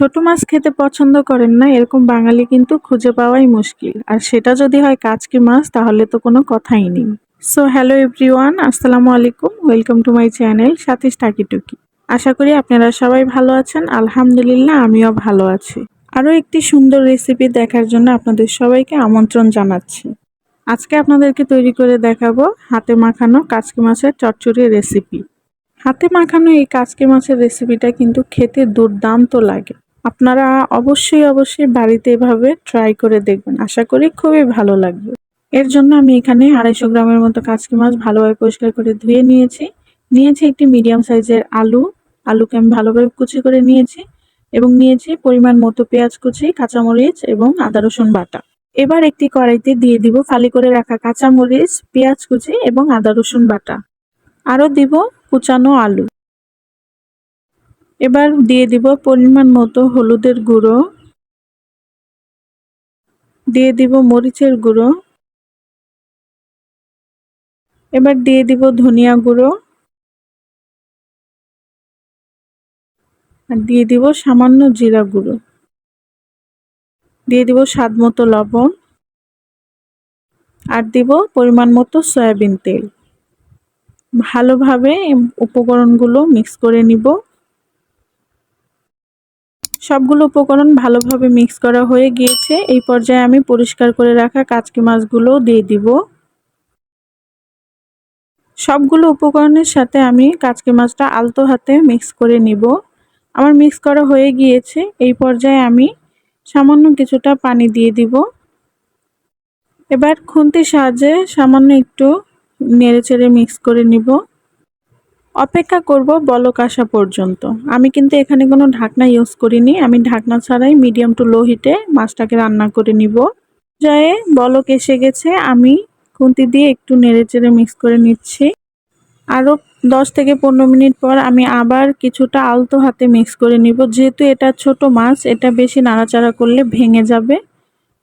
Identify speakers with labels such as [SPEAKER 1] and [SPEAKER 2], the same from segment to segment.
[SPEAKER 1] ছোট মাছ খেতে পছন্দ করেন না, এরকম বাঙালি কিন্তু খুঁজে পাওয়াই মুশকিল। আর সেটা যদি হয় কাচকি মাছ, তাহলে তো কোনো কথাই নেই। সো হ্যালো এভরিওয়ান আসসালামু আলাইকুম ওয়েলকাম টু মাই চ্যানেল সাথিস টাকিটুকি আশা করি আপনারা সবাই ভালো আছেন, আলহামদুলিল্লাহ আমিও ভালো আছি। আরও একটি সুন্দর রেসিপি দেখার জন্য আপনাদের সবাইকে আমন্ত্রণ জানাচ্ছি। আজকে আপনাদেরকে তৈরি করে দেখাবো হাতে মাখানো কাচকি মাছের চচ্চড়ি রেসিপি হাতে মাখানো এই কাচকি মাছের রেসিপিটা কিন্তু খেতে দুর্দান্ত লাগে। আপনারা অবশ্যই অবশ্যই বাড়িতে এভাবে ট্রাই করে দেখবেন। আশা করি খুবই ভালো লাগবে। এর জন্য আমি এখানে আড়াইশো গ্রামের মতো কাচকি মাছ ভালোভাবে পরিষ্কার করে ধুয়ে নিয়েছি। নিয়েছি একটি মিডিয়াম সাইজের আলু। আলুকে আমি ভালোভাবে কুচি করে নিয়েছি এবং নিয়েছি পরিমাণ মতো পেঁয়াজ কুচি, কাঁচামরিচ এবং আদা, রসুন বাটা। এবার একটি কড়াইতে দিয়ে দিব ফালি করে রাখা কাঁচামরিচ, পেঁয়াজ কুচি এবং আদা, রসুন বাটা। আরও দিব কুচানো আলু। এবার দিয়ে দিব পরিমাণ মতো হলুদের গুঁড়ো। দিয়ে দিব মরিচের গুঁড়ো। এবার দিয়ে দিব ধনিয়া গুঁড়ো। আর দিয়ে দিব সামান্য জিরা গুঁড়ো। দিয়ে দিব স্বাদ মতো লবণ। আর দিব পরিমাণ মতো সয়াবিন তেল। ভালোভাবে উপকরণগুলো মিক্স করে নিব। সবগুলো উপকরণ ভালোভাবে মিক্স করা হয়ে গিয়েছে। এই পর্যায়ে আমি পরিষ্কার করে রাখা কাচকি মাছগুলো দিয়ে দিব। সবগুলো উপকরণের সাথে আমি কাচকি মাছটা আলতো হাতে মিক্স করে নিব। আমার মিক্স করা হয়ে গিয়েছে। এই পর্যায়ে আমি সামান্য কিছুটা পানি দিয়ে দিব। এবার খুন্তির সাহায্যে সামান্য একটু নেড়ে চেড়ে মিক্স করে নিব। অপেক্ষা করব বলক আসা পর্যন্ত। আমি কিন্তু এখানে কোনো ঢাকনা ইউজ করিনি। আমি ঢাকনা ছাড়াই মিডিয়াম টু লো হিটে মাছটাকে রান্না করে নিব। যায় বলক এসে গেছে। আমি খুন্তি দিয়ে একটু নেড়ে চেড়ে মিক্স করে নিচ্ছি। আরও দশ থেকে পনেরো মিনিট পর আমি আবার কিছুটা আলতো হাতে মিক্স করে নিব। যেহেতু এটা ছোট মাছ, এটা বেশি নাড়াচাড়া করলে ভেঙে যাবে।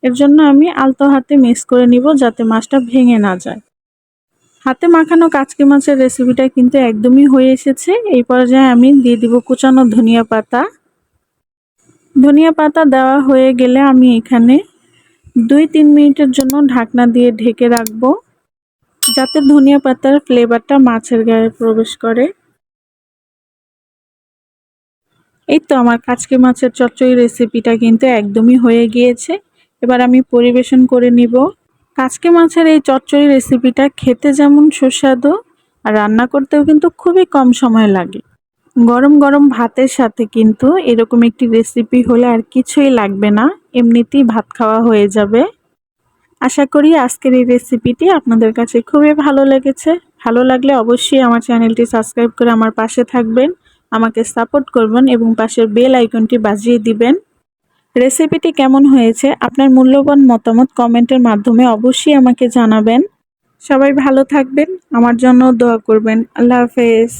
[SPEAKER 1] এর জন্য আমি আলতো হাতে মিক্স করে নিব যাতে মাছটা ভেঙে না যায়। হাতে মাখানো কাচকি মাছের রেসিপিটা কিন্তু একদমই হয়ে এসেছে। এই পর্যায়ে আমি দিয়ে দিব কুচানো ধনিয়া পাতা। ধনিয়া পাতা দেওয়া হয়ে গেলে আমি এখানে দুই তিন মিনিটের জন্য ঢাকনা দিয়ে ঢেকে রাখব, যাতে ধনিয়া পাতার ফ্লেভারটা মাছের গায়ে প্রবেশ করে। এই তো আমার কাচকি মাছের চচ্চড়ি রেসিপিটা কিন্তু একদমই হয়ে গিয়েছে। এবার আমি পরিবেশন করে নিব। কাচকি মাছের এই চচ্চড়ি রেসিপিটা খেতে যেমন সুস্বাদু আর রান্না করতেও কিন্তু খুবই কম সময় লাগে। গরম গরম ভাতের সাথে কিন্তু এরকম একটি রেসিপি হলে আর কিছুই লাগবে না, এমনিতেই ভাত খাওয়া হয়ে যাবে। আশা করি আজকের এই রেসিপিটি আপনাদের কাছে খুবই ভালো লেগেছে। ভালো লাগলে অবশ্যই আমার চ্যানেলটি সাবস্ক্রাইব করে আমার পাশে থাকবেন, আমাকে সাপোর্ট করবেন এবং পাশের বেল আইকনটি বাজিয়ে দিবেন। রেসিপিটি কেমন হয়েছে, আপনার মূল্যবান মতামত কমেন্টের মাধ্যমে অবশ্যই আমাকে জানাবেন। সবাই ভালো থাকবেন, আমার জন্য দোয়া করবেন। আল্লাহ হাফেজ।